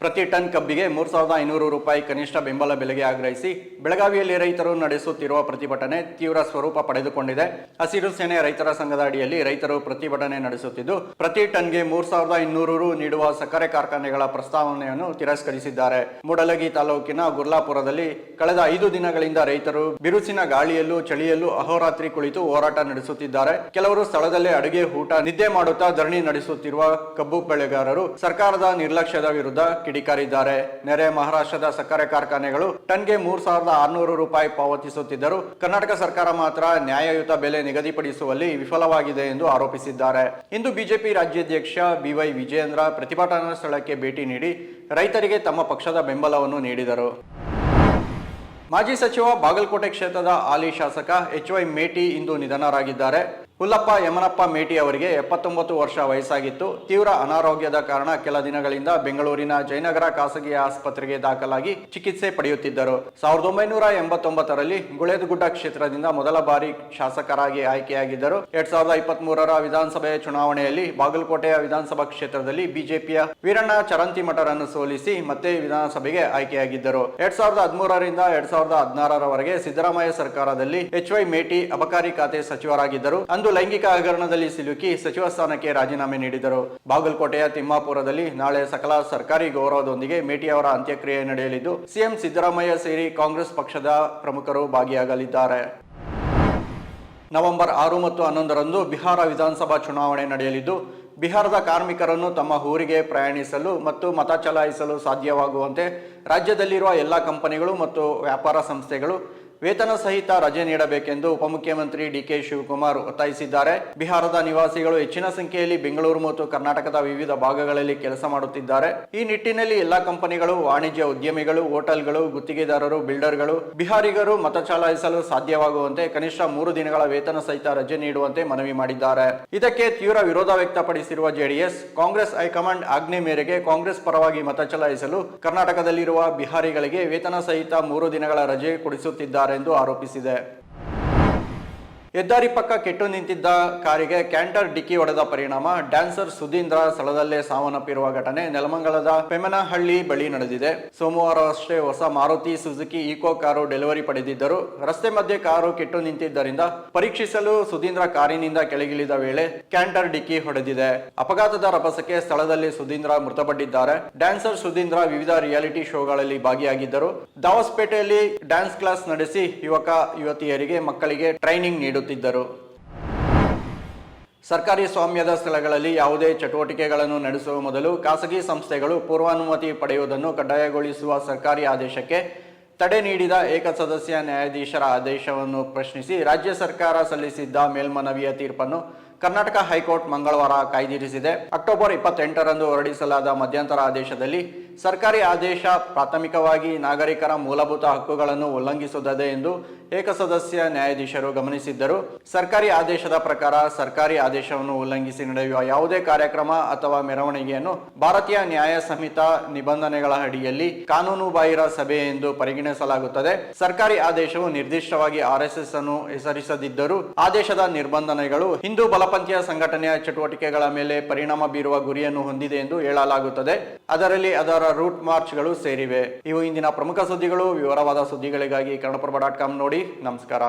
ಪ್ರತಿ ಟನ್ ಕಬ್ಬಿಗೆ ಮೂರು ಸಾವಿರದ ಐನೂರು ರೂಪಾಯಿ ಕನಿಷ್ಠ ಬೆಂಬಲ ಬೆಲೆಗೆ ಆಗ್ರಹಿಸಿ ಬೆಳಗಾವಿಯಲ್ಲಿ ರೈತರು ನಡೆಸುತ್ತಿರುವ ಪ್ರತಿಭಟನೆ ತೀವ್ರ ಸ್ವರೂಪ ಪಡೆದುಕೊಂಡಿದೆ. ಹಸಿರು ಸೇನೆ ರೈತರ ಸಂಘದ ಅಡಿಯಲ್ಲಿ ರೈತರು ಪ್ರತಿಭಟನೆ ನಡೆಸುತ್ತಿದ್ದು, ಪ್ರತಿ ಟನ್ಗೆ ಮೂರು ಸಾವಿರದ ಇನ್ನೂರು ರು ನೀಡುವ ಸಕ್ಕರೆ ಕಾರ್ಖಾನೆಗಳ ಪ್ರಸ್ತಾವನೆಯನ್ನು ತಿರಸ್ಕರಿಸಿದ್ದಾರೆ. ಮೂಡಲಗಿ ತಾಲೂಕಿನ ಗುರ್ಲಾಪುರದಲ್ಲಿ ಕಳೆದ ಐದು ದಿನಗಳಿಂದ ರೈತರು ಬಿರುಸಿನ ಗಾಳಿಯಲ್ಲೂ ಚಳಿಯಲ್ಲೂ ಅಹೋರಾತ್ರಿ ಕುಳಿತು ಹೋರಾಟ ನಡೆಸುತ್ತಿದ್ದಾರೆ. ಕೆಲವರು ಸ್ಥಳದಲ್ಲೇ ಅಡುಗೆ, ಊಟ, ನಿದ್ದೆ ಮಾಡುತ್ತಾ ಧರಣಿ ನಡೆಸುತ್ತಿರುವ ಕಬ್ಬು ಬೆಳೆಗಾರರು ಸರ್ಕಾರದ ನಿರ್ಲಕ್ಷ್ಯದ ವಿರುದ್ಧ ಕಿಡಿಕಾರಿದ್ದಾರೆ. ನೆರೆ ಮಹಾರಾಷ್ಟ್ರದ ಸಕ್ಕರೆ ಕಾರ್ಖಾನೆಗಳು ಟನ್ಗೆ ಮೂರ್ ಸಾವಿರದ ಆರುನೂರು ರೂಪಾಯಿ ಪಾವತಿಸುತ್ತಿದ್ದರು ಕರ್ನಾಟಕ ಸರ್ಕಾರ ಮಾತ್ರ ನ್ಯಾಯಯುತ ಬೆಲೆ ನಿಗದಿಪಡಿಸುವಲ್ಲಿ ವಿಫಲವಾಗಿದೆ ಎಂದು ಆರೋಪಿಸಿದ್ದಾರೆ. ಇಂದು ಬಿಜೆಪಿ ರಾಜ್ಯಾಧ್ಯಕ್ಷ ಬಿವೈ ವಿಜಯೇಂದ್ರ ಪ್ರತಿಭಟನಾ ಸ್ಥಳಕ್ಕೆ ಭೇಟಿ ನೀಡಿ ರೈತರಿಗೆ ತಮ್ಮ ಪಕ್ಷದ ಬೆಂಬಲವನ್ನು ನೀಡಿದರು. ಮಾಜಿ ಸಚಿವ ಬಾಗಲಕೋಟೆ ಕ್ಷೇತ್ರದ ಹಾಲಿ ಶಾಸಕ ಎಚ್ ವೈ ಮೇಟಿ ಇಂದು ನಿಧನರಾಗಿದ್ದಾರೆ. ಹುಲ್ಲಪ್ಪ ಯಮನಪ್ಪ ಮೇಟಿ ಅವರಿಗೆ ಎಪ್ಪತ್ತೊಂಬತ್ತು ವರ್ಷ ವಯಸ್ಸಾಗಿತ್ತು. ತೀವ್ರ ಅನಾರೋಗ್ಯದ ಕಾರಣ ಕೆಲ ದಿನಗಳಿಂದ ಬೆಂಗಳೂರಿನ ಜಯನಗರ ಖಾಸಗಿ ಆಸ್ಪತ್ರೆಗೆ ದಾಖಲಾಗಿ ಚಿಕಿತ್ಸೆ ಪಡೆಯುತ್ತಿದ್ದರು. ಸಾವಿರದ ಒಂಬೈನೂರ ಎಂಬತ್ತೊಂಬತ್ತರಲ್ಲಿ ಗುಳೇದಗುಡ್ಡ ಕ್ಷೇತ್ರದಿಂದ ಮೊದಲ ಬಾರಿ ಶಾಸಕರಾಗಿ ಆಯ್ಕೆಯಾಗಿದ್ದರು. ಎರಡ್ ಸಾವಿರದ ಇಪ್ಪತ್ತ್ ಮೂರರ ವಿಧಾನಸಭೆ ಚುನಾವಣೆಯಲ್ಲಿ ಬಾಗಲಕೋಟೆಯ ವಿಧಾನಸಭಾ ಕ್ಷೇತ್ರದಲ್ಲಿ ಬಿಜೆಪಿಯ ವೀರಣ್ಣ ಚರಂತಿಮಠರನ್ನು ಸೋಲಿಸಿ ಮತ್ತೆ ವಿಧಾನಸಭೆಗೆ ಆಯ್ಕೆಯಾಗಿದ್ದರು. ಎರಡ್ ಸಾವಿರದ ಹದಿಮೂರರಿಂದ ಎರಡ್ ಸಾವಿರದ ಹದಿನಾರರವರೆಗೆ ಸಿದ್ದರಾಮಯ್ಯ ಸರ್ಕಾರದಲ್ಲಿ ಎಚ್ ವೈ ಮೇಟಿ ಅಬಕಾರಿ ಖಾತೆ ಸಚಿವರಾಗಿದ್ದರು. ಅಂದು ಲೈಂಗಿಕ ಹಗರಣದಲ್ಲಿ ಸಿಲುಕಿ ಸಚಿವ ಸ್ಥಾನಕ್ಕೆ ರಾಜೀನಾಮೆ ನೀಡಿದರು. ಬಾಗಲಕೋಟೆಯ ತಿಮ್ಮಾಪುರದಲ್ಲಿ ನಾಳೆ ಸಕಲ ಸರ್ಕಾರಿ ಗೌರವದೊಂದಿಗೆ ಮೇಟಿ ಅವರ ಅಂತ್ಯಕ್ರಿಯೆ ನಡೆಯಲಿದ್ದು, ಸಿಎಂ ಸಿದ್ದರಾಮಯ್ಯ ಸೇರಿ ಕಾಂಗ್ರೆಸ್ ಪಕ್ಷದ ಪ್ರಮುಖರು ಭಾಗಿಯಾಗಲಿದ್ದಾರೆ. ನವೆಂಬರ್ ಆರು ಮತ್ತು ಹನ್ನೊಂದರಂದು ಬಿಹಾರ ವಿಧಾನಸಭಾ ಚುನಾವಣೆ ನಡೆಯಲಿದ್ದು, ಬಿಹಾರದ ಕಾರ್ಮಿಕರನ್ನು ತಮ್ಮ ಊರಿಗೆ ಪ್ರಯಾಣಿಸಲು ಮತ್ತು ಮತ ಚಲಾಯಿಸಲು ಸಾಧ್ಯವಾಗುವಂತೆ ರಾಜ್ಯದಲ್ಲಿರುವ ಎಲ್ಲ ಕಂಪನಿಗಳು ಮತ್ತು ವ್ಯಾಪಾರ ಸಂಸ್ಥೆಗಳು ವೇತನ ಸಹಿತ ರಜೆ ನೀಡಬೇಕೆಂದು ಉಪಮುಖ್ಯಮಂತ್ರಿ ಡಿಕೆ ಶಿವಕುಮಾರ್ ಒತ್ತಾಯಿಸಿದ್ದಾರೆ. ಬಿಹಾರದ ನಿವಾಸಿಗಳು ಹೆಚ್ಚಿನ ಸಂಖ್ಯೆಯಲ್ಲಿ ಬೆಂಗಳೂರು ಮತ್ತು ಕರ್ನಾಟಕದ ವಿವಿಧ ಭಾಗಗಳಲ್ಲಿ ಕೆಲಸ ಮಾಡುತ್ತಿದ್ದಾರೆ. ಈ ನಿಟ್ಟಿನಲ್ಲಿ ಎಲ್ಲಾ ಕಂಪನಿಗಳು, ವಾಣಿಜ್ಯ ಉದ್ಯಮಿಗಳು, ಹೋಟೆಲ್ಗಳು, ಗುತ್ತಿಗೆದಾರರು, ಬಿಲ್ಡರ್ಗಳು, ಬಿಹಾರಿಗರು ಮತ ಚಲಾಯಿಸಲು ಸಾಧ್ಯವಾಗುವಂತೆ ಕನಿಷ್ಠ ಮೂರು ದಿನಗಳ ವೇತನ ಸಹಿತ ರಜೆ ನೀಡುವಂತೆ ಮನವಿ ಮಾಡಿದ್ದಾರೆ. ಇದಕ್ಕೆ ತೀವ್ರ ವಿರೋಧ ವ್ಯಕ್ತಪಡಿಸಿರುವ ಜೆಡಿಎಸ್, ಕಾಂಗ್ರೆಸ್ ಹೈಕಮಾಂಡ್ ಆಜ್ಞೆ ಮೇರೆಗೆ ಕಾಂಗ್ರೆಸ್ ಪರವಾಗಿ ಮತ ಚಲಾಯಿಸಲು ಕರ್ನಾಟಕದಲ್ಲಿರುವ ಬಿಹಾರಿಗಳಿಗೆ ವೇತನ ಸಹಿತ ಮೂರು ದಿನಗಳ ರಜೆ ಕೊಡಿಸುತ್ತಿದ್ದಾರೆ. ಎಂದು ಆರೋಪಿಸಿದೆ. ಹೆದ್ದಾರಿ ಪಕ್ಕ ಕೆಟ್ಟು ನಿಂತಿದ್ದ ಕಾರಿಗೆ ಕ್ಯಾಂಟರ್ ಡಿಕ್ಕಿ ಹೊಡೆದ ಪರಿಣಾಮ. ಡ್ಯಾನ್ಸರ್ ಸುಧೀಂದ್ರ ಸ್ಥಳದಲ್ಲೇ ಸಾವನ್ನಪ್ಪಿರುವ ಘಟನೆ ನೆಲಮಂಗಲದ ಪೆಮನಹಳ್ಳಿ ಬಳಿ ನಡೆದಿದೆ. ಸೋಮವಾರ ಅಷ್ಟೇ ಹೊಸ Maruti Suzuki Eeco car delivery ಪಡೆದಿದ್ದರು. ರಸ್ತೆ ಮಧ್ಯೆ ಕಾರು ಕೆಟ್ಟು ನಿಂತಿದ್ದರಿಂದ ಪರೀಕ್ಷಿಸಲು ಸುಧೀಂದ್ರ ಕಾರಿನಿಂದ ಕೆಳಗಿಳಿದ ವೇಳೆ ಕ್ಯಾಂಟರ್ ಡಿಕ್ಕಿ ಹೊಡೆದಿದೆ. ಅಪಘಾತದ ರಭಸಕ್ಕೆ ಸ್ಥಳದಲ್ಲಿ ಸುಧೀಂದ್ರ ಮೃತಪಟ್ಟಿದ್ದಾರೆ. ಡ್ಯಾನ್ಸರ್ ಸುಧೀಂದ್ರ ವಿವಿಧ ರಿಯಾಲಿಟಿ ಶೋಗಳಲ್ಲಿ ಭಾಗಿಯಾಗಿದ್ದರು. ದಾವಸ್ಪೇಟೆಯಲ್ಲಿ ಡ್ಯಾನ್ಸ್ ಕ್ಲಾಸ್ ನಡೆಸಿ ಯುವಕ, ಯುವತಿಯರಿಗೆ ಮಕ್ಕಳಿಗೆ ಟ್ರೈನಿಂಗ್ ನೀಡುತ್ತಿದ್ದರು ಸರ್ಕಾರಿ ಸ್ವಾಮ್ಯದ ಸ್ಥಳಗಳಲ್ಲಿ ಯಾವುದೇ ಚಟುವಟಿಕೆಗಳನ್ನು ನಡೆಸುವ ಮೊದಲು ಖಾಸಗಿ ಸಂಸ್ಥೆಗಳು ಪೂರ್ವಾನುಮತಿ ಪಡೆಯುವುದನ್ನು ಕಡ್ಡಾಯಗೊಳಿಸುವ ಸರ್ಕಾರಿ ಆದೇಶಕ್ಕೆ ತಡೆ ನೀಡಿದ ಏಕಸದಸ್ಯ ನ್ಯಾಯಾಧೀಶರ ಆದೇಶವನ್ನು ಪ್ರಶ್ನಿಸಿ ರಾಜ್ಯ ಸರ್ಕಾರ ಸಲ್ಲಿಸಿದ್ದ ಮೇಲ್ಮನವಿಯ ತೀರ್ಪನ್ನು ಕರ್ನಾಟಕ ಹೈಕೋರ್ಟ್ ಮಂಗಳವಾರ ಕಾಯ್ದಿರಿಸಿದೆ. ಅಕ್ಟೋಬರ್ ಇಪ್ಪತ್ತೆಂಟರಂದು ಹೊರಡಿಸಲಾದ ಮಧ್ಯಂತರ ಆದೇಶದಲ್ಲಿ ಸರ್ಕಾರಿ ಆದೇಶ ಪ್ರಾಥಮಿಕವಾಗಿ ನಾಗರಿಕರ ಮೂಲಭೂತ ಹಕ್ಕುಗಳನ್ನು ಉಲ್ಲಂಘಿಸುತ್ತದೆ ಎಂದು ಏಕಸದಸ್ಯ ನ್ಯಾಯಾಧೀಶರು ಗಮನಿಸಿದ್ದರು. ಸರ್ಕಾರಿ ಆದೇಶದ ಪ್ರಕಾರ ಸರ್ಕಾರಿ ಆದೇಶವನ್ನು ಉಲ್ಲಂಘಿಸಿ ನಡೆಯುವ ಯಾವುದೇ ಕಾರ್ಯಕ್ರಮ ಅಥವಾ ಮೆರವಣಿಗೆಯನ್ನು ಭಾರತೀಯ ನ್ಯಾಯ ಸಂಹಿತ ನಿಬಂಧನೆಗಳ ಅಡಿಯಲ್ಲಿ ಕಾನೂನು ಬಾಹಿರ ಸಭೆ ಎಂದು ಪರಿಗಣಿಸಲಾಗುತ್ತದೆ. ಸರ್ಕಾರಿ ಆದೇಶವು ನಿರ್ದಿಷ್ಟವಾಗಿ ಆರ್ಎಸ್ಎಸ್ ಅನ್ನು ಹೆಸರಿಸದಿದ್ದರೂ ಆದೇಶದ ನಿರ್ಬಂಧನೆಗಳು ಹಿಂದೂ ಬಲಪಂಥೀಯ ಸಂಘಟನೆಯ ಚಟುವಟಿಕೆಗಳ ಮೇಲೆ ಪರಿಣಾಮ ಬೀರುವ ಗುರಿಯನ್ನು ಹೊಂದಿದೆ ಎಂದು ಹೇಳಲಾಗುತ್ತದೆ. ಅದರಲ್ಲಿ ಅದರ ರೂಟ್ ಮಾರ್ಚ್ಗಳು ಸೇರಿವೆ. ಇವು ಇಂದಿನ ಪ್ರಮುಖ ಸುದ್ದಿಗಳು. ವಿವರವಾದ ಸುದ್ದಿಗಳಿಗಾಗಿ ಕನ್ನಡಪ್ರಭ ಡಾಟ್ ಕಾಮ್ ನೋಡಿ. ನಮಸ್ಕಾರ.